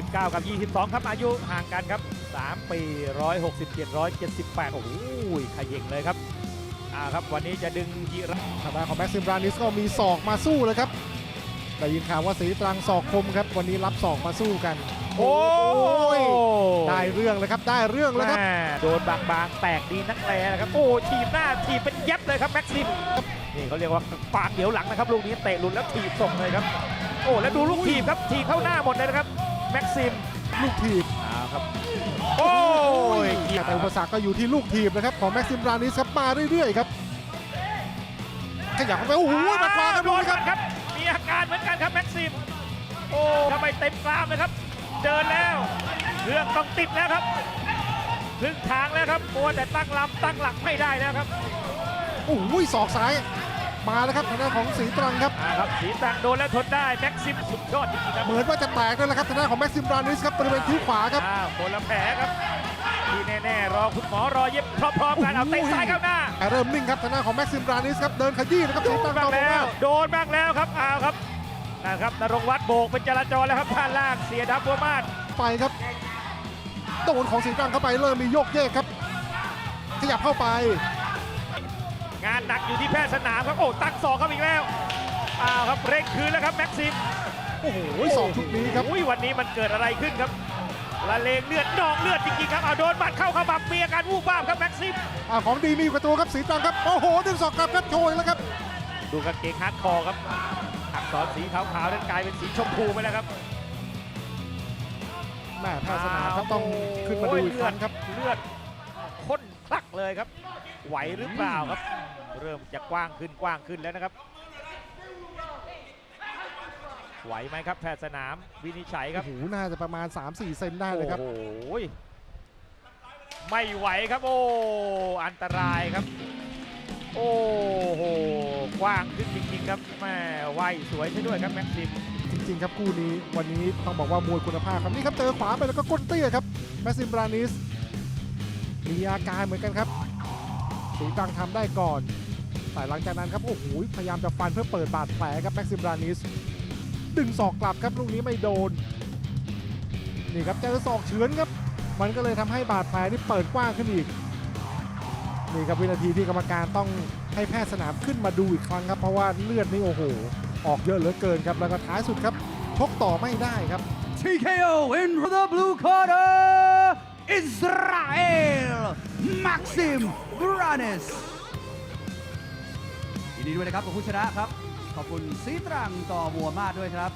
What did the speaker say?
19 กับ 22 ครับอายุห่างกันครับ 3 ปี 167 178 โอ้โหขย่งเลยครับอ่าครับวันนี้จะดึงจิระทางด้านของแม็กซิมรานิสก็มีศอกมาสู้เลยครับได้ยินข่าวว่าสีตรังศอกคมครับ วันนี้รับศอกมาสู้กัน โอ้ยได้เรื่องเลยครับได้เรื่องแล้วครับแม่โดนบางๆ แตกดีนักแลนะครับโอ้ทีบหน้าทีบเป็นยับเลยครับแม็กซิมนี่เขาเรียกว่าปากเดี๋ยวหลังนะครับลูกนี้เตะหลุดแล้วถีบส่งเลยครับ โอ้แล้วดูลูกถีบครับถีบเข้าหน้าหมดเลยนะครับ แม็กซิมลูกถีบอ่าครับ โอ้ยเกี่ยวแต่อุปสรรคก็อยู่ที่ลูกถีบนะครับของแม็กซิมรานิสครับมาเรื่อยๆครับขยับเข้าไปโอ้โหมาขวาครับโดดูนนะครับครับ มีอาการเหมือนกันครับแม็กซิม โอ้ทำไมเต็มกรามเลยครับ เดินแล้วเครื่องต้องติดแล้วครับครึ่งทางแล้วครับมัวแต่ตั้งลำตั้งหลักไม่ได้แล้วครับโอ้โหศอกซ้าย มาแล้วครับทางด้านของสีตรังครับ อ่าครับสีตังโดนแล้วทนได้แม็กซิมสุดยอดจริงๆครับเหมือนว่าจะแตกแล้วนะครับทางด้านของแม็กซิมรานิสครับบริเวณคิ้วขวาครับ อ้าวคนละแผลครับที่แน่ๆรอคุณหมอรอเย็บพร้อมๆกันเอาเตะซ้ายเข้าหน้าแต่เริ่มนิ่งครับทางด้านของแม็กซิมรานิสครับเดินขยี้นะครับโดสีนตรังบ้างต่อแล้วมาโดนบ้างแล้วครับอ้าวครับนะครับนรงค์วัดโบกเป็นจราจรแล้วครับด้านล่างเสียดับบัวมาศไปครับโดนของสีตรังเข้าไปเริ่มมีโยกเยกครับ ขยับเข้าไป งานหนักอยู่ที่แพทย์สนามครับ โอ้ตั้งสองครับอีกแล้วอ้าวครับเร่งคืนแล้วครับแม็กซิมโอ้โหสองชุดนี้ครับอุ้ยวันนี้มันเกิดอะไรขึ้นครับละเลงเลือดนองเลือดจริงๆครับเอาโดนบัดเข้าขมับเมียการวูบวาบครับแม็กซิมอ่าของดีมีอยู่กับตัวครับสีตรังครับโอ้โหดึงศอกกลับครับโชยแล้วครับ ดูกางเกงฮาร์ดคอร์ครับอักษรสีขาวๆนั้นกลายเป็นสีชมพูไปแล้วครับแม่แพทย์สนามครับต้องขึ้นมาดูอีกครั้งครับเลือดข้นคลัก เลยครับ ไหวหรือเปล่าครับ เริ่มจะกว้างขึ้นกว้างขึ้นแล้วนะครับ ไหวไหมครับแพทย์สนามวินิจฉัยครับโอ้โหน่าจะประมาณ 3-4 เซนได้เลยครับ โอ้โหไม่ไหวครับโอ้อันตรายครับ โอ้โหกว้างขึ้นจริงๆครับแม่ไหวสวยใช่ด้วยครับแม็กซิมจริงๆครับคู่นี้วันนี้ต้องบอกว่ามวยคุณภาพครับนี่ครับเจอขวาไปแล้วก็ก้นเตี้ยครับแมสซิมบรานิส มีอาการเหมือนกันครับสีตังทำได้ก่อน แต่หลังจากนั้นครับ โอ้โห พยายามจะฟันเพื่อเปิดบาดแผลครับแม็กซิมบรานิส ดึงศอกกลับครับลูกนี้ไม่โดน นี่ครับเจอศอกเฉือนครับ มันก็เลยทำให้บาดแผลนี่เปิดกว้างขึ้นอีก นี่ครับวินาทีที่กรรมการต้องให้แพทย์สนามขึ้นมาดูอีกครั้งครับ เพราะว่าเลือดนี่โอ้โห ออกเยอะเหลือเกินครับ แล้วก็ท้ายสุดครับชกต่อไม่ได้ครับ TKO in the blue corner Israel Maxim Branes ยินดีด้วยนะครับกับผู้ชนะครับ ขอบคุณซีตรังต่อบัวมาดด้วยครับ